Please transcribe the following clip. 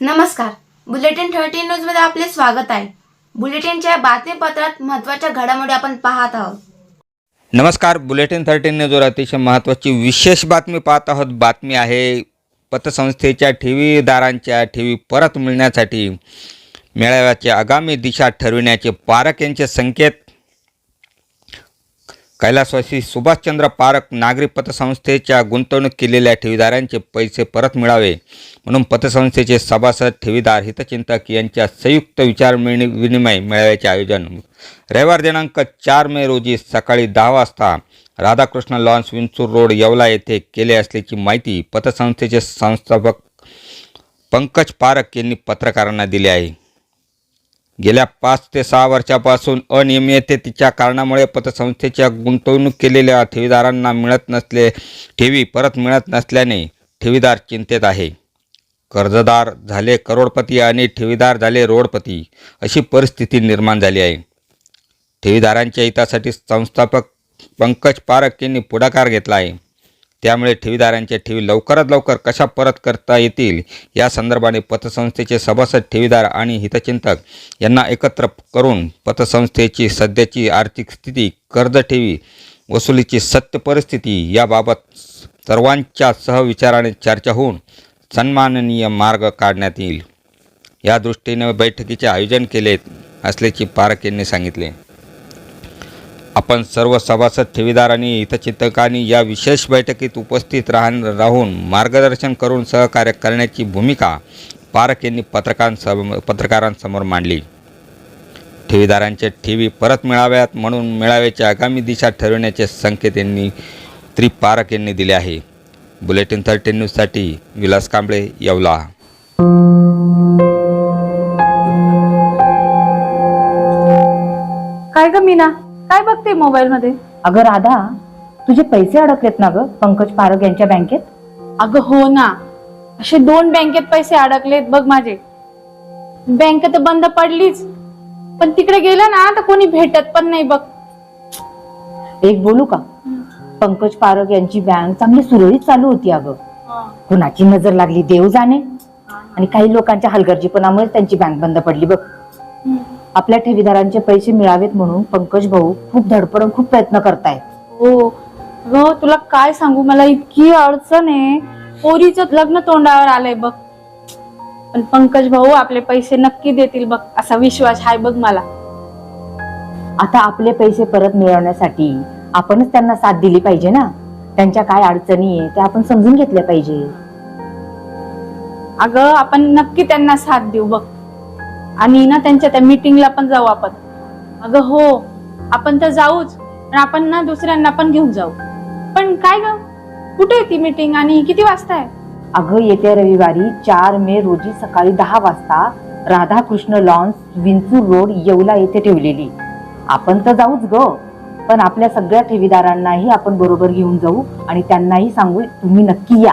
नमस्कार. Bulletin thirty न्यूजमध्ये आपले स्वागत आहे. बुलेटिनच्या बातमीपत्रात महत्त्वाच्या घडामोडी आपण पाहत आहोत. नमस्कार. बुलेटिन थर्टीन न्यूजवर अतिशय महत्त्वाची विशेष बातमी पाहत आहोत. बातमी आहे पतसंस्थेच्या ठेवीदारांच्या ठेवी परत मिळण्यासाठी मेळाव्याची आगामी दिशा ठरविण्याचे पारक यांचे संकेत कैलासवासी सुभाषचंद्र पारक नागरी पतसंस्थेच्या गुंतवणूक केलेल्या ठेवीदारांचे पैसे परत मिळावे म्हणून पतसंस्थेचे सभासद ठेवीदार हितचिंतक यांच्या संयुक्त विचार विनिमय मेळाव्याचे आयोजन. रविवार दिनांक चार मे रोजी सकाळी दहा वाजता राधाकृष्ण लॉन्स विंचूर रोड येवला येथे केले असल्याची माहिती पतसंस्थेचे संस्थापक पंकज पारक यांनी पत्रकारांना दिली आहे. गेल्या पाच ते सहा वर्षापासून अनियमिततेच्या कारणामुळे पतसंस्थेच्या गुंतवणूक केलेल्या ठेवीदारांना मिळत नसले ठेवी परत मिळत नसल्याने ठेवीदार चिंतेत आहे. कर्जदार झाले करोडपती आणि ठेवीदार झाले रोडपती अशी परिस्थिती निर्माण झाली आहे. ठेवीदारांच्या हितासाठी संस्थापक पंकज पारख यांनी पुढाकार घेतला आहे. त्यामुळे ठेवीदारांच्या ठेवी लवकरात लवकर कशा परत करता येतील? या संदर्भाने पतसंस्थेचे सभासद ठेवीदार आणि हितचिंतक यांना एकत्र करून पतसंस्थेची सध्याची आर्थिक स्थिती कर्ज ठेवी वसुलीची सत्य परिस्थिती याबाबत सर्वांच्या सहविचाराने चर्चा होऊन सन्माननीय मार्ग काढण्यात येईल. या दृष्टीने बैठकीचे आयोजन केले असल्याचे पारख यांनी सांगितले. आपण सर्व सभासद ठेवीदार आणि हितचिंतकांनी या विशेष बैठकीत उपस्थित राहून राहून मार्गदर्शन करून सहकार्य करण्याची भूमिका पारख यांनी पत्रकारांसम पत्रकारांसमोर मांडली. ठेवीदारांच्या ठेवी परत मिळाव्यात म्हणून मिळाव्याची आगामी दिशा ठरवण्याचे संकेत यांनी त्रिपारक यांनी दिले आहे. बुलेटिन थर्टीन न्यूजसाठी विलास कांबळे येवला. काय ग मीना? काय बघते मोबाईल मध्ये अगं राधा तुझे पैसे अडकलेत ना ग पंकज पारग यांच्या बँकेत? अगं हो ना. असे दोन बँकेत पैसे अडकलेत बघ माझे. बँक तर बंद पडलीच. पण तिकडे गेलं ना तर कोणी भेटत पण नाही बघ. एक बोलू का? पंकज पारग यांची बँक चांगली सुरळीत चालू होती अगं. कुणाची नजर लागली देव जाणे. आणि काही लोकांच्या हलगर्जीपणामुळे त्यांची बँक बंद पडली बघ. आपल्या ठेवीदारांचे पैसे मिळावेत म्हणून पंकज भाऊ खूप धडपडून खूप प्रयत्न करतायत. हो. ग तुला काय सांगू? मला इतकी अडचण आहे. पोरीचं लग्न तोंडावर आलंय बघ. पण पंकज भाऊ आपले पैसे नक्की देतील बघ. असा विश्वास आहे बघ मला. आता आपले पैसे परत मिळवण्यासाठी आपणच त्यांना साथ दिली पाहिजे ना? त्यांच्या काय अडचणी आहे त्या आपण समजून घेतल्या पाहिजे. अगं आपण नक्की त्यांना साथ देऊ बघ. आणि ना त्यांच्या त्या मीटिंगला पण जाऊ आपण. अगं हो आपण तर जाऊच पण आपण ना दुसऱ्यांना पण घेऊन जाऊ. पण काय ग? कुठे ती मीटिंग आणि किती वाजता आहे? अगं येत्या रविवारी चार मे रोजी सकाळी दहा वाजता राधाकृष्ण लॉन्स विंचूर रोड येवला येथे ठेवलेली. आपण तर जाऊच ग पण आपल्या सगळ्या ठेवीदारांनाही आपण बरोबर घेऊन जाऊ आणि त्यांनाही सांगू तुम्ही नक्की या.